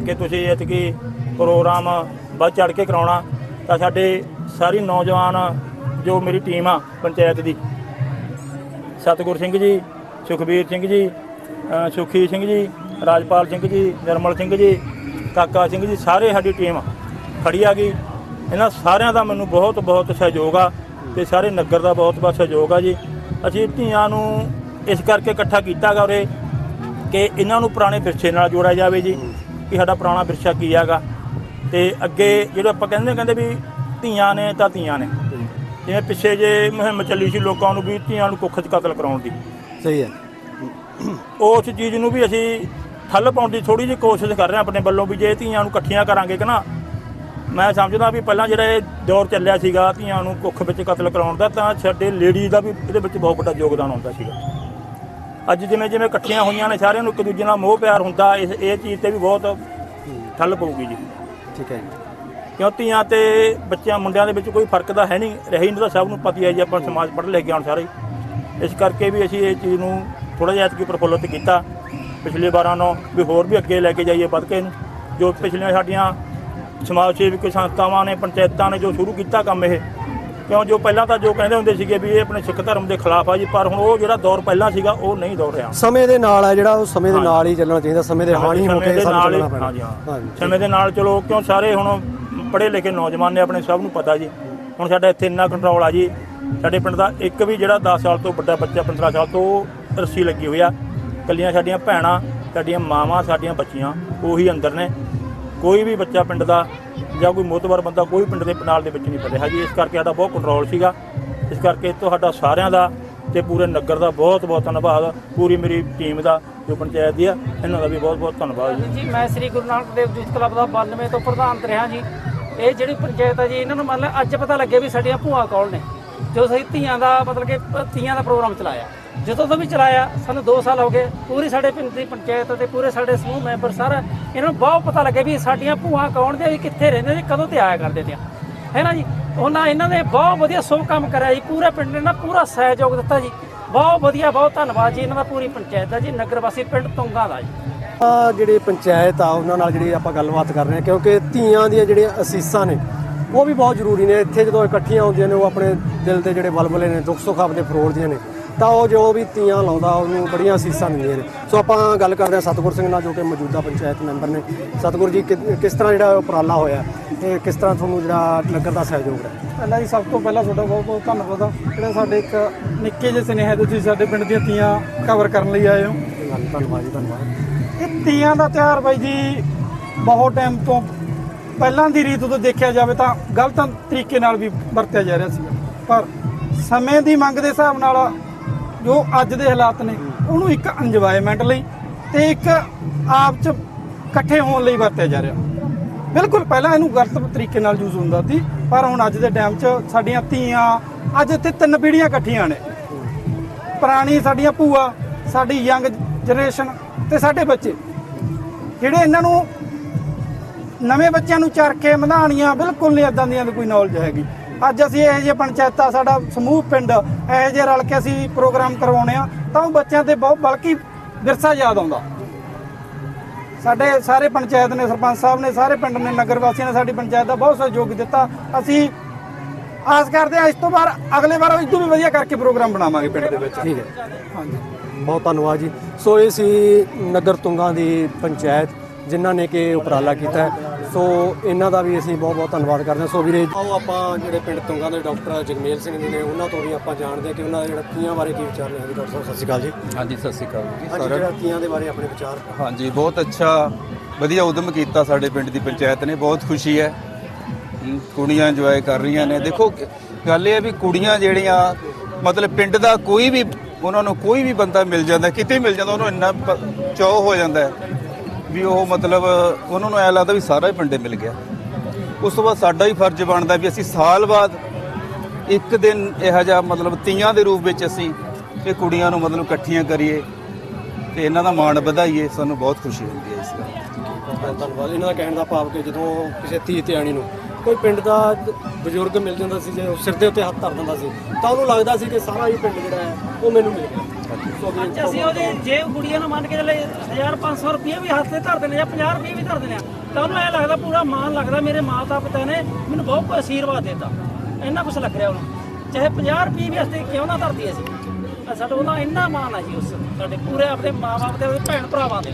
ਕਿ ਤੁਸੀਂ ਇਤਕੀ ਪ੍ਰੋਗਰਾਮ ਵੱਧ ਚੜ ਕੇ ਕਰਾਉਣਾ। ਤਾਂ ਸਾਡੇ ਸਾਰੀ ਨੌਜਵਾਨ ਜੋ ਮੇਰੀ ਟੀਮ ਆ ਪੰਚਾਇਤ ਦੀ। ਸਤਿਗੁਰ ਸਿੰਘ ਜੀ, ਸੁਖਬੀਰ ਸਿੰਘ ਜੀ ਸੁਖੀ ਸਿੰਘ ਜੀ, ਰਾਜਪਾਲ ਸਿੰਘ ਜੀ, ਨਿਰਮਲ ਸਿੰਘ ਜੀ, ਕਾਕਾ ਸਿੰਘ ਜੀ, ਸਾਰੇ ਸਾਡੀ ਟੀਮ ਖੜੀ ਆ ਗਈ। ਇਹਨਾਂ ਸਾਰਿਆਂ ਦਾ ਮੈਨੂੰ ਬਹੁਤ ਬਹੁਤ ਸਹਿਯੋਗ ਆ ਤੇ ਸਾਰੇ ਨਗਰ ਦਾ ਬਹੁਤ ਬਹੁਤ ਸਹਿਯੋਗ ਆ ਜੀ। ਅਸੀਂ ਧੀਆਂ ਨੂੰ ਇਸ ਕਰਕੇ ਇਕੱਠਾ ਕੀਤਾ ਗਾ ਉਰੇ ਕਿ ਇਹਨਾਂ ਨੂੰ ਪੁਰਾਣੇ ਵਿਰਸੇ ਨਾਲ ਜੋੜਿਆ ਜਾਵੇ ਜੀ, ਕਿ ਸਾਡਾ ਪੁਰਾਣਾ ਵਿਰਸਾ ਕੀ ਹੈਗਾ। ਤੇ ਅੱਗੇ ਜਿਹੜਾ ਆਪਾਂ ਕਹਿੰਦੇ ਕਹਿੰਦੇ ਵੀ ਧੀਆਂ ਨੇ ਤਾਂ ਧੀਆਂ ਨੇ। ਜਿਵੇਂ ਪਿੱਛੇ ਜੇ ਮੁਹਿੰਮ ਚੱਲੀ ਸੀ ਲੋਕਾਂ ਨੂੰ ਵੀ ਧੀਆਂ ਨੂੰ ਕੁੱਖ 'ਚ ਕਤਲ ਕਰਾਉਣ ਦੀ। ਸਹੀ ਹੈ। ਉਸ ਚੀਜ਼ ਨੂੰ ਵੀ ਅਸੀਂ ਠੱਲ ਪਾਉਣ ਦੀ ਥੋੜੀ ਜਿਹੀ ਕੋਸ਼ਿਸ਼ ਕਰ ਰਹੇ ਹਾਂ ਆਪਣੇ ਵੱਲੋਂ ਵੀ ਜੇ ਧੀਆਂ ਨੂੰ ਇਕੱਠੀਆਂ ਕਰਾਂਗੇ ਕਿ ਨਾ ਮੈਂ ਸਮਝਦਾ ਵੀ ਪਹਿਲਾਂ ਜਿਹੜਾ ਇਹ ਦੌਰ ਚੱਲਿਆ ਸੀਗਾ ਧੀਆਂ ਨੂੰ ਕੁੱਖ ਵਿੱਚ ਕਤਲ ਕਰਾਉਣ ਦਾ ਤਾਂ ਸਾਡੇ ਲੇਡੀ ਦਾ ਵੀ ਇਹਦੇ ਵਿੱਚ ਬਹੁਤ ਵੱਡਾ ਯੋਗਦਾਨ ਹੁੰਦਾ ਸੀਗਾ। ਅੱਜ ਜਿਵੇਂ ਜਿਵੇਂ ਇਕੱਠੀਆਂ ਹੋਈਆਂ ਨੇ ਸਾਰਿਆਂ ਨੂੰ ਇੱਕ ਦੂਜੇ ਨਾਲ ਮੋਹ ਪਿਆਰ ਹੁੰਦਾ ਇਸ ਇਹ ਚੀਜ਼ ਤੇ ਵੀ ਬਹੁਤ ਠੱਲ ਪਊਗੀ ਜੀ। ਠੀਕ ਹੈ ਜੀ। ਕਿਉਂ ਧੀਆਂ ਤੇ ਬੱਚਿਆਂ ਮੁੰਡਿਆਂ ਦੇ ਵਿੱਚ ਕੋਈ ਫ਼ਰਕ ਤਾਂ ਹੈ ਨਹੀਂ ਰਹੀ ਨਹੀਂ ਤਾਂ ਸਭ ਨੂੰ ਪਤਾ ਹੀ ਹੈ ਜੀ ਆਪਾਂ ਸਮਾਜ ਪੜ੍ਹ ਲਿਖ ਗਏ ਹੁਣ ਸਾਰੇ। ਹੀ। ਇਸ ਕਰਕੇ ਵੀ ਅਸੀਂ ਇਹ ਚੀਜ਼ ਨੂੰ ਥੋੜਾ ਜਿਹਾ ਐਤਕੀ ਪ੍ਰਫੁੱਲਤ ਕੀਤਾ। ਪਿਛਲੇ ਵਾਰਾਂ ਨਾਲੋਂ ਵੀ ਹੋਰ ਵੀ ਅੱਗੇ ਲੈ ਕੇ ਜਾਈਏ ਵੱਧ ਕੇ ਇਹਨੂੰ। ਜੋ ਪਿਛਲੀਆਂ ਸਾਡੀਆਂ ਸਮਾਜ ਸੇਵੀ ਸੰਸਥਾਵਾਂ ਨੇ ਪੰਚਾਇਤਾਂ ਨੇ ਜੋ ਸ਼ੁਰੂ ਕੀਤਾ ਕੰਮ ਇਹ ਕਿਉਂ ਜੋ ਪਹਿਲਾਂ ਤਾਂ ਜੋ ਕਹਿੰਦੇ ਹੁੰਦੇ ਸੀਗੇ ਵੀ ਇਹ ਆਪਣੇ ਸਿੱਖ ਧਰਮ ਦੇ ਖਿਲਾਫ ਆ ਜੀ ਪਰ ਹੁਣ ਉਹ ਜਿਹੜਾ ਦੌਰ ਪਹਿਲਾਂ ਸੀਗਾ ਉਹ ਨਹੀਂ ਦੌਰ ਰਿਹਾ। ਸਮੇਂ ਦੇ ਨਾਲ ਹੈ ਜਿਹੜਾ ਉਹ ਸਮੇਂ ਦੇ। ਨਾਲ ਹੀ ਚੱਲਣਾ ਚਾਹੀਦਾ ਸਮੇਂ ਦੇ ਹਾਣੀ ਹੋ ਸਮੇਂ ਕੇ ਦੇ ਸਾਨੂੰ ਨਾਲ ਹੀ- ਚੱਲਣਾ ਪੈਣਾ। ਹਾਂਜੀ ਹਾਂ। ਹਾਂਜੀ। ਸਮੇਂ ਦੇ ਨਾਲ ਚਲੋ ਕਿਉਂ ਸਾਰੇ ਹੁਣ ਪੜ੍ਹੇ ਲਿਖੇ ਨੌਜਵਾਨ ਨੇ ਆਪਣੇ ਸਭ ਨੂੰ ਪਤਾ ਜੀ। ਹੁਣ ਸਾਡਾ ਇੱਥੇ ਇੰਨਾ ਕੰਟਰੋਲ ਆ ਜੀ। ਸਾਡੇ ਪਿੰਡ ਦਾ ਇੱਕ ਵੀ ਜਿਹੜਾ 10 ਸਾਲ ਤੋਂ ਵੱਡਾ ਬੱਚਾ 15 ਸਾਲ ਤੋਂ ਰੱਸੀ ਲੱਗੀ ਹੋਈ ਆ। ਕੱਲੀਆਂ ਸਾਡੀਆਂ ਭੈਣਾਂ, ਸਾਡੀਆਂ ਮਾਵਾਂ, ਸਾਡੀਆਂ ਬੱਚੀਆਂ, ਉਹੀ ਅੰਦਰ ਨੇ। ਕੋਈ ਵੀ ਬੱਚਾ ਪਿੰਡ ਦਾ ਜਾਂ ਕੋਈ ਮੋਤਬਰ ਬੰਦਾ ਕੋਈ ਪਿੰਡ ਦੇ ਪਨਾਲ ਦੇ ਵਿੱਚ ਨਹੀਂ ਪੜਿਆ ਜੀ। ਇਸ ਕਰਕੇ ਸਾਡਾ ਬਹੁਤ ਕੰਟਰੋਲ ਸੀਗਾ। ਇਸ ਕਰਕੇ ਤੁਹਾਡਾ ਸਾਰਿਆਂ ਦਾ ਤੇ ਪੂਰੇ ਨਗਰ ਦਾ ਬਹੁਤ ਬਹੁਤ ਧੰਨਵਾਦ। ਪੂਰੀ ਮੇਰੀ ਟੀਮ ਦਾ, ਜੋ ਪੰਚਾਇਤ ਦੀ ਆ, ਇਹਨਾਂ ਦਾ ਵੀ ਬਹੁਤ ਬਹੁਤ ਧੰਨਵਾਦ ਜੀ। ਜੀ, ਮੈਂ ਸ੍ਰੀ ਗੁਰੂ ਨਾਨਕ ਦੇਵ ਯੂਥ ਕਲੱਬ ਦਾ 92 ਤੋਂ ਪ੍ਰਧਾਨ ਰਿਹਾ ਜੀ। ਇਹ ਜਿਹੜੀ ਪੰਚਾਇਤ ਆ ਜੀ, ਇਹਨਾਂ ਨੂੰ ਮਤਲਬ ਅੱਜ ਪਤਾ ਲੱਗਿਆ ਵੀ ਸਾਡੀਆਂ ਭੂਆ ਕੌਣ ਨੇ। ਜੋ ਅਸੀਂ ਧੀਆਂ ਦਾ ਮਤਲਬ ਕਿ ਧੀਆਂ ਦਾ ਪ੍ਰੋਗਰਾਮ ਚਲਾਇਆ। ਜਦੋਂ ਤੋਂ ਵੀ ਚਲਾਇਆ, ਸਾਨੂੰ 2 ਸਾਲ ਹੋ ਗਏ, ਪੂਰੀ ਸਾਡੇ ਪਿੰਡ ਦੀ ਪੰਚਾਇਤ ਤੇ ਪੂਰੇ ਸਾਡੇ ਸਮੂਹ ਮੈਂਬਰ ਸਾਰਾ, ਇਹਨਾਂ ਨੂੰ ਬਹੁਤ ਪਤਾ ਲੱਗਿਆ ਵੀ ਸਾਡੀਆਂ ਭੂਆ ਕੌਣ ਦੇ ਵੀ ਕਿੱਥੇ ਰਹਿੰਦੇ ਜੀ ਕਦੋਂ ਤੇ ਆਇਆ ਕਰਦੇ ਤੇ ਹੈ ਨਾ ਜੀ? ਉਹਨਾਂ, ਇਹਨਾਂ ਨੇ ਬਹੁਤ ਵਧੀਆ ਸੋ ਕੰਮ ਕਰਿਆ ਜੀ, ਪੂਰੇ ਪਿੰਡ ਨੇ ਨਾ ਪੂਰਾ ਸਹਿਯੋਗ ਦਿੱਤਾ ਜੀ। ਬਹੁਤ ਵਧੀਆ, ਬਹੁਤ ਧੰਨਵਾਦ ਜੀ, ਇਹਨਾਂ ਦਾ ਪੂਰੀ ਪੰਚਾਇਤ ਦਾ ਜੀ ਨਗਰ ਵਾਸੀ ਪਿੰਡ ਤੁੰਗਾ ਦਾ ਜੀ। ਆ ਜਿਹੜੀ ਪੰਚਾਇਤ ਆ ਉਹਨਾਂ ਨਾਲ ਜਿਹੜੀ ਆਪਾਂ ਗੱਲਬਾਤ ਕਰ ਰਹੇ ਹਾਂ ਕਿਉਂਕਿ ਧੀਆਂ ਦੀਆਂ ਜਿਹੜੀਆਂ ਅਸੀਸਾਂ ਨੇ ਉਹ ਵੀ ਬਹੁਤ ਜ਼ਰੂਰੀ ਨੇ। ਇੱਥੇ ਜਦੋਂ ਇਕੱਠੀਆਂ ਹੁੰਦੀਆਂ ਨੇ ਉਹ ਆਪਣੇ ਦਿਲ ਦੇ ਜਿਹੜੇ ਬਲਬਲੇ ਨੇ ਦੁੱਖ ਸੁੱਖ ਆਪਦੇ ਫਰੋਲਦੀਆਂ ਨੇ ਤਾਂ ਉਹ ਜੋ ਵੀ ਧੀਆਂ ਲਾਉਂਦਾ ਉਹਨੂੰ ਬੜੀਆਂ ਅਸੀਸਾਂ ਦਿੰਦੀਆਂ ਨੇ। ਸੋ ਆਪਾਂ ਗੱਲ ਕਰਦੇ ਹਾਂ ਸਤਿਗੁਰ ਸਿੰਘ ਨਾਲ ਜੋ ਕਿ ਮੌਜੂਦਾ ਪੰਚਾਇਤ ਮੈਂਬਰ ਨੇ। ਸਤਿਗੁਰ ਜੀ ਕਿਸ ਤਰ੍ਹਾਂ ਜਿਹੜਾ ਉਪਰਾਲਾ ਹੋਇਆ ਤੇ ਕਿਸ ਤਰ੍ਹਾਂ ਤੁਹਾਨੂੰ ਜਿਹੜਾ ਨਗਰ ਦਾ ਸਹਿਯੋਗ ਰਿਹਾ? ਪਹਿਲਾਂ ਜੀ ਸਭ ਤੋਂ ਪਹਿਲਾਂ ਤੁਹਾਡਾ ਬਹੁਤ ਬਹੁਤ ਧੰਨਵਾਦ ਆ। ਜਿਹੜਾ ਸਾਡੇ ਇੱਕ ਨਿੱਕੇ ਜਿਹੇ ਸੁਨੇਹੇ ਤੁਸੀਂ ਸਾਡੇ ਪਿੰਡ ਦੀਆਂ ਤੀਆਂ ਕਵਰ ਕਰਨ ਲਈ ਆਏ ਹੋ। ਧੰਨਵਾਦ ਜੀ ਧੰਨਵਾਦ। ਇਹ ਤੀਆਂ ਦਾ ਤਿਉਹਾਰ ਬਾਈ ਜੀ ਬਹੁਤ ਟਾਈਮ ਤੋਂ ਪਹਿਲਾਂ ਦੀ ਰੀਤ ਤੋਂ ਦੇਖਿਆ ਜਾਵੇ ਤਾਂ ਗਲਤ ਤਰੀਕੇ ਨਾਲ ਵੀ ਵਰਤਿਆ ਜਾ ਰਿਹਾ ਸੀ। ਪਰ ਸਮੇਂ ਦੀ ਮੰਗ ਦੇ ਹਿਸਾਬ ਨਾਲ ਜੋ ਅੱਜ ਦੇ ਹਾਲਾਤ ਨੇ, ਉਹਨੂੰ ਇੱਕ ਇੰਜੋਇਮੈਂਟ ਲਈ ਤੇ ਇੱਕ ਆਪ ਚ ਇਕੱਠੇ ਹੋਣ ਲਈ ਵਰਤਿਆ ਜਾ ਰਿਹਾ। ਬਿਲਕੁਲ ਪਹਿਲਾਂ ਇਹਨੂੰ ਗਲਤ ਤਰੀਕੇ ਨਾਲ ਯੂਜ਼ ਹੁੰਦਾ ਸੀ, ਪਰ ਹੁਣ ਅੱਜ ਦੇ ਟਾਈਮ 'ਚ ਸਾਡੀਆਂ ਧੀਆਂ, ਅੱਜ ਇੱਥੇ ਤਿੰਨ ਪੀੜ੍ਹੀਆਂ ਇਕੱਠੀਆਂ ਨੇ। ਪੁਰਾਣੀ ਸਾਡੀਆਂ ਭੂਆ, ਸਾਡੀ ਯੰਗ ਜਨਰੇਸ਼ਨ ਤੇ ਸਾਡੇ ਬੱਚੇ। ਜਿਹੜੇ ਇਹਨਾਂ ਨੂੰ ਨਵੇਂ ਬੱਚਿਆਂ ਨੂੰ ਚਰਖੇ ਮਧਾਣੀਆਂ ਬਿਲਕੁਲ ਨਹੀਂ ਇਦਾਂ ਦੀਆਂ ਕੋਈ ਨੌਲੇਜ ਹੈਗੀ। ਅੱਜ ਅਸੀਂ ਇਹੋ ਜਿਹੇ ਪੰਚਾਇਤਾਂ ਸਾਡਾ ਸਮੂਹ ਪਿੰਡ ਇਹੋ ਜਿਹੇ ਰਲ ਕੇ ਅਸੀਂ ਪ੍ਰੋਗਰਾਮ ਕਰਵਾਉਣੇ ਆ ਤਾਂ ਉਹ ਬੱਚਿਆਂ ਤੇ ਬਹੁਤ ਬਲਕਿ ਵਿਰਸਾ ਯਾਦ ਆਉਂਦਾ। ਸਾਡੇ ਸਾਰੇ ਪੰਚਾਇਤ ਨੇ ਸਰਪੰਚ ਸਾਹਿਬ ਨੇ ਸਾਰੇ ਪਿੰਡ ਨੇ ਨਗਰ ਵਾਸੀਆਂ ਨੇ ਸਾਡੀ ਪੰਚਾਇਤ ਦਾ ਬਹੁਤ ਸਹਿਯੋਗ ਦਿੱਤਾ। ਅਸੀਂ ਆਸ ਕਰਦੇ ਹਾਂ ਇਸ ਤੋਂ ਬਾਅਦ ਅਗਲੇ ਵਾਰ ਇਸ ਤੋਂ ਵੀ ਵਧੀਆ ਕਰਕੇ ਪ੍ਰੋਗਰਾਮ ਬਣਾਵਾਂਗੇ ਪਿੰਡ ਦੇ ਵਿੱਚ। ਠੀਕ ਹੈ। ਹਾਂਜੀ। ਬਹੁਤ ਧੰਨਵਾਦ ਜੀ। ਸੋ ਇਹ ਸੀ ਨਗਰ ਤੁੰਗਾ ਦੀ ਪੰਚਾਇਤ ਜਿਨ੍ਹਾਂ ਨੇ ਕਿ ਉਪਰਾਲਾ ਕੀਤਾ। ਸੋ ਇਹਨਾਂ ਦਾ ਵੀ ਅਸੀਂ ਬਹੁਤ ਬਹੁਤ ਧੰਨਵਾਦ ਕਰਦੇ ਹਾਂ। ਸੋ ਵੀਰੇ ਆਓ ਆਪਾਂ ਜਿਹੜੇ ਪਿੰਡ ਤੁੰਗਾ ਦੇ ਡਾਕਟਰ ਜਗਮੇਲ ਸਿੰਘ ਜੀ ਨੇ ਉਹਨਾਂ ਤੋਂ ਵੀ ਆਪਾਂ ਜਾਣਦੇ ਹਾਂ ਕਿ ਉਹਨਾਂ ਦੇ ਜਿਹੜਾ ਤੀਆਂ ਬਾਰੇ ਕੀ ਵਿਚਾਰ ਨੇ। ਹਾਂਜੀ ਡਾਕਟਰ ਸਾਹਿਬ ਸਤਿ ਸ਼੍ਰੀ ਅਕਾਲ ਜੀ। ਹਾਂਜੀ ਸਤਿ ਸ਼੍ਰੀ ਅਕਾਲ ਜੀ ਅੱਜ ਜਿਹੜਾ ਤੀਆਂ ਦੇ ਬਾਰੇ ਆਪਣੇ ਵਿਚਾਰ। ਹਾਂਜੀ ਬਹੁਤ ਅੱਛਾ ਵਧੀਆ ਉਦਮ ਕੀਤਾ ਸਾਡੇ ਪਿੰਡ ਦੀ ਪੰਚਾਇਤ ਨੇ। ਬਹੁਤ ਖੁਸ਼ੀ ਹੈ। ਕੁੜੀਆਂ ਇੰਜੋਏ ਕਰ ਰਹੀਆਂ ਨੇ। ਦੇਖੋ ਗੱਲ ਇਹ ਹੈ ਵੀ ਕੁੜੀਆਂ ਜਿਹੜੀਆਂ ਮਤਲਬ ਪਿੰਡ ਦਾ ਕੋਈ ਵੀ ਉਹਨਾਂ ਨੂੰ ਕੋਈ ਵੀ ਬੰਦਾ ਮਿਲ ਜਾਂਦਾ, ਕਿਤੇ ਮਿਲ ਜਾਂਦਾ, ਉਹਨੂੰ ਇੰਨਾ ਪ- ਚਾਅ ਹੋ ਜਾਂਦਾ ਵੀ ਉਹ ਮਤਲਬ ਉਹਨਾਂ ਨੂੰ ਐ ਲੱਗਦਾ ਵੀ ਸਾਰਾ ਹੀ ਪਿੰਡੇ ਮਿਲ ਗਿਆ। ਉਸ ਤੋਂ ਬਾਅਦ ਸਾਡਾ ਹੀ ਫਰਜ਼ ਬਣਦਾ ਵੀ ਅਸੀਂ ਸਾਲ ਬਾਅਦ ਇੱਕ ਦਿਨ ਇਹੋ ਜਿਹਾ ਮਤਲਬ ਤੀਆਂ ਦੇ ਰੂਪ ਵਿੱਚ ਅਸੀਂ ਇਹ ਕੁੜੀਆਂ ਨੂੰ ਮਤਲਬ ਇਕੱਠੀਆਂ ਕਰੀਏ ਤੇ ਇਹਨਾਂ ਦਾ ਮਾਣ ਵਧਾਈਏ, ਸਾਨੂੰ ਬਹੁਤ ਖੁਸ਼ੀ ਹੁੰਦੀ ਹੈ ਇਸ ਗੱਲ ਧੰਨਵਾਦ। ਇਹਨਾਂ ਦਾ ਕਹਿਣ ਦਾ ਭਾਵ ਕਿ ਜਦੋਂ ਕਿਸੇ ਧੀ ਧਿਆਣੀ ਨੂੰ ਕੋਈ ਪਿੰਡ ਦਾ ਬਜ਼ੁਰਗ ਮਿਲ ਜਾਂਦਾ ਸੀ ਜੇ ਉਹ ਸਿਰ ਦੇ ਉੱਤੇ ਹੱਥ ਧਰ ਦਿੰਦਾ ਸੀ ਤਾਂ ਉਹਨੂੰ ਲੱਗਦਾ ਸੀ ਕਿ ਸਾਰਾ ਹੀ ਪਿੰਡ ਜਿਹੜਾ ਹੈ ਉਹ ਮੈਨੂੰ ਮਿਲ ਗਿਆ। ਅਸੀਂ ਉਹਦੇ ਜੇ ਕੁੜੀਆਂ ਨੂੰ ਮੰਨ ਕੇ ਚੱਲੇ 1500 ਰੁਪਏ ਵੀ ਹੱਥ ਤੇ ਧਰ ਦਿੰਦੇ ਆ 50 ਰੁਪਏ ਵੀ ਧਰ ਦਿੰਦੇ ਆ ਤਾਂ ਉਹਨੂੰ ਐ ਲੱਗਦਾ ਪੂਰਾ ਮਾਣ ਲੱਗਦਾ ਮੇਰੇ ਮਾਤਾ ਪਿਤਾ ਨੇ ਮੈਨੂੰ ਬਹੁਤ ਕੁਝ ਆਸ਼ੀਰਵਾਦ ਦਿੱਤਾ। ਇੰਨਾ ਕੁਝ ਲੱਗ ਰਿਹਾ ਉਹਨੂੰ। ਚਾਹੇ 50 ਰੁਪਏ ਵੀ ਹੱਥ ਤੇ ਕਿਉਂ ਨਾ ਧਰਦੀ ਅਸੀਂ। ਤਾਂ ਸਾਡਾ ਉਹਦਾ ਇੰਨਾ ਮਾਣ ਆ ਜੀ ਉਸ ਸਾਡੇ ਪੂਰੇ ਆਪਣੇ ਮਾਪੇ ਦੇ ਭੈਣ ਭਰਾਵਾਂ ਦੇ।